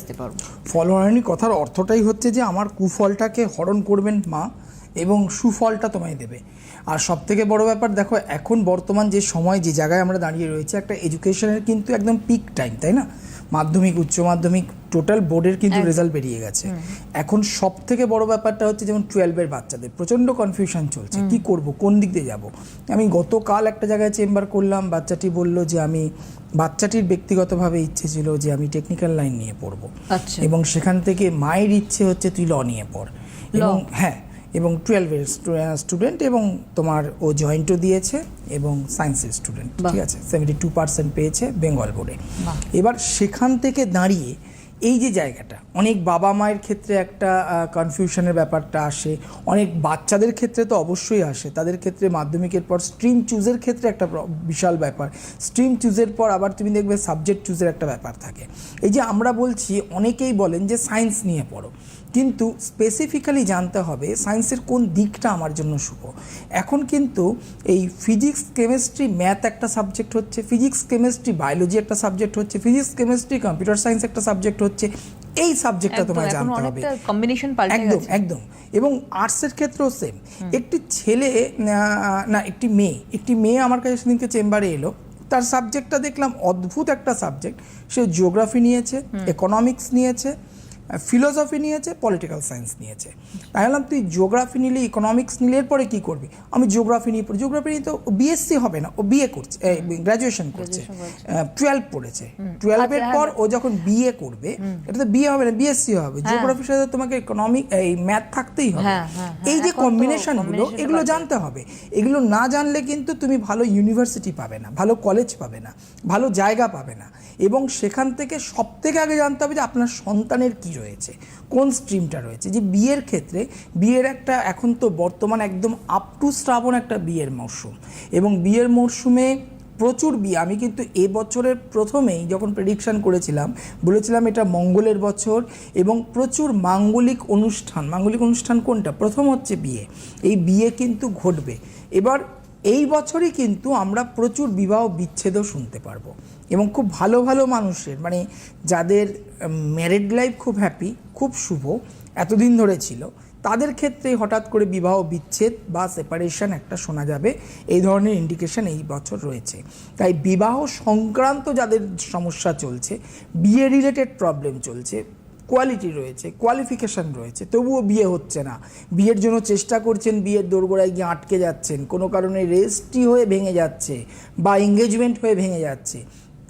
আসতে পারব। ফলহারিণী কথার অর্থটাই হচ্ছে যে আমার কুফলটাকে হরণ করবেন মা এবং সুফলটা তোমায় দেবে। আর সব থেকে বড় ব্যাপার, দেখো, এখন বর্তমান যে সময়, যে জায়গায় আমরা দাঁড়িয়ে রয়েছে, একটা এডুকেশনের কিন্তু একদম পিক টাইম তাই না? মাধ্যমিক, উচ্চ মাধ্যমিক টোটাল বোর্ডের কিন্তু রেজাল্ট বেরিয়ে গেছে। এখন সব থেকে বড় ব্যাপারটা হচ্ছে যেমন টুয়েলভের বাচ্চাদের প্রচণ্ড কনফিউশন চলছে। কি করব? কোন দিক দিয়ে যাব? আমি গতকাল একটা জায়গায় চেম্বার করলাম বাচ্চাটি বলল যে আমি বাচ্চাটির ব্যক্তিগতভাবে ইচ্ছে ছিল যে আমি টেকনিক্যাল লাইন নিয়ে পড়ব। আচ্ছা। এবং সেখান থেকে মায়ের ইচ্ছে হচ্ছে তুই ল নিয়ে পড়। এবং হ্যাঁ এবং টুয়েলভের স্টুডেন্ট এবং তোমার ও জয়েন্টও দিয়েছে এবং সায়েন্সের স্টুডেন্ট ঠিক আছে? সেভেন্টি টু পার্সেন্ট পেয়েছে বেঙ্গল বোর্ডে এবার সেখান থেকে দাঁড়িয়ে এই যে জায়গাটা, অনেক বাবা মায়ের ক্ষেত্রে একটা কনফিউশনের ব্যাপারটা আসে, অনেক বাচ্চাদের ক্ষেত্রে তো অবশ্যই আসে, তাদের ক্ষেত্রে মাধ্যমিকের পর স্ট্রিম চুজের ক্ষেত্রে একটা বিশাল ব্যাপার স্ট্রিম চুজের পর আবার তুমি দেখবে সাবজেক্ট চুজের একটা ব্যাপার থাকে। এই যে আমরা বলছি, অনেকেই বলেন যে সায়েন্স নিয়ে পড়ো, কিন্তু স্পেসিফিক্যালি জানতে হবে সায়েন্সের কোন দিকটা আমার জন্য শুভ। এখন কিন্তু এই ফিজিক্স কেমিস্ট্রি ম্যাথ একটা সাবজেক্ট হচ্ছে ফিজিক্স কেমিস্ট্রি বায়োলজি একটা সাবজেক্ট হচ্ছে ফিজিক্স কেমিস্ট্রি কম্পিউটার সায়েন্স একটা সাবজেক্ট হচ্ছে এই সাবজেক্টটা তোমায় জানতে হবে। কম্বিনেশন একদম একদম। এবং আর্টসের ক্ষেত্রেও সেম একটি ছেলে না একটি মেয়ে একটি মেয়ে আমার কাছে সেদিনকে চেম্বারে এলো। তার সাবজেক্টটা দেখলাম অদ্ভুত একটা সাবজেক্ট সে জিওগ্রাফি নিয়েছে ইকোনমিক্স নিয়েছে ফিলোসফি নিয়েছে পলিটিক্যাল সায়েন্স নিয়েছে। তাই বললাম তুই জিওগ্রাফি নিলে ইকোনমিক্স নিলে এরপরে কী করবি? আমি জিওগ্রাফি নিয়ে পড়ি জিওগ্রাফি নিয়ে তো বিএসসি হবে না ও বিএ করছে গ্র্যাজুয়েশন করছে টুয়েলভ পড়েছে। টুয়েলভের আচ্ছা, পর ও যখন বিএ করবে এটা তো বিএ হবে না বিএসসি হবে। জিওগ্রাফির সাথে তোমাকে ইকোনমিক এই ম্যাথ থাকতেই হবে। হ্যাঁ, হ্যাঁ, হ্যাঁ। এই যে কম্বিনেশনগুলো এগুলো জানতে হবে। এগুলো না জানলে কিন্তু তুমি ভালো ইউনিভার্সিটি পাবে না ভালো কলেজ পাবে না ভালো জায়গা পাবে না। এবং সেখান থেকে সব থেকে আগে জানতে হবে যে আপনার সন্তানের কি রয়েছে। কোন স্ট্রিমটা রয়েছে? যে বিয়ের ক্ষেত্রে বিয়ের একটা এখন তো বর্তমান একদম আপ টু শ্রাবণ একটা বিয়ের মরশুম এবং বিয়ের মরশুমে প্রচুর বিয়ে। আমি কিন্তু এ বছরের প্রথমেই যখন প্রেডিকশন করেছিলাম, বলেছিলাম এটা মঙ্গলের বছর এবং প্রচুর মাঙ্গলিক অনুষ্ঠান মাঙ্গলিক অনুষ্ঠান কোনটা? প্রথম হচ্ছে বিয়ে। এই বিয়ে কিন্তু ঘটবে। এবার এই বছরই কিন্তু আমরা প্রচুর বিবাহ বিচ্ছেদও শুনতে পারব। এবং খুব ভালো ভালো মানুষের মানে যাদের ম্যারিড লাইফ খুব হ্যাপি খুব শুভ, এতদিন ধরে ছিল, তাদের ক্ষেত্রে হঠাৎ করে বিবাহ বিচ্ছেদ বা সেপারেশন একটা শোনা যাবে। এই ধরনের ইন্ডিকেশন এই বছর রয়েছে। তাই বিবাহ সংক্রান্ত যাদের সমস্যা চলছে, বিয়ে রিলেটেড প্রবলেম চলছে কোয়ালিটি রয়েছে কোয়ালিফিকেশন রয়েছে, তবুও বিয়ে হচ্ছে না। বিয়ের জন্য চেষ্টা করছেন, বিয়ের দোরগোড়ায় গিয়ে আটকে যাচ্ছেন। কোনো কারণে রেজিস্ট্রি হয়ে ভেঙে যাচ্ছে বা এঙ্গেজমেন্ট হয়ে ভেঙে যাচ্ছে।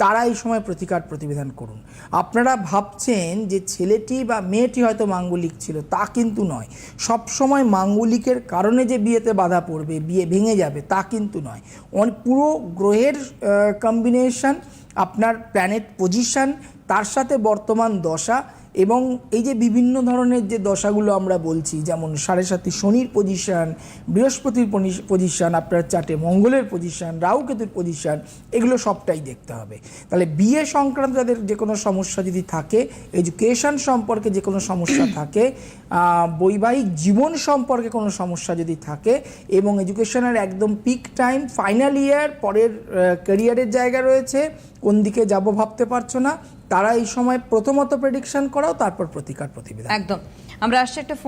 তারা এই সময় প্রতিকার প্রতিবিধান করুন। আপনারা ভাবছেন যে ছেলেটি বা মেয়েটি হয়তো মাঙ্গলিক ছিল, তা কিন্তু নয়। সব সময় মাঙ্গলিকের কারণে যে বিয়েতে বাধা পড়বে, বিয়ে ভেঙে যাবে, তা কিন্তু নয়। পুরো গ্রহের কম্বিনেশন আপনার প্ল্যানেট পজিশন তার সাথে বর্তমান দশা এবং এই যে বিভিন্ন ধরনের যে দশাগুলো আমরা বলছি যেমন সাড়ে সাথে শনির পজিশন বৃহস্পতির পজিশন আপনার চার্টে মঙ্গলের পজিশন রাহুকেতুর পজিশন এগুলো সবটাই দেখতে হবে। তাহলে বিয়ে সংক্রান্ত যাদের যে কোনো সমস্যা যদি থাকে এডুকেশন সম্পর্কে যে কোনো সমস্যা থাকে বৈবাহিক জীবন সম্পর্কে কোনো সমস্যা যদি থাকে এবং এডুকেশনের একদম পিক টাইম ফাইনাল ইয়ার পরের ক্যারিয়ারের জায়গা রয়েছে কোন দিকে যাব ভাবতে পারছ না তারা এই সময় প্রথমত প্রেডিকশন করাও তারপর প্রতিকার প্রতিবেদন। একদম। আমরা আসছি একটা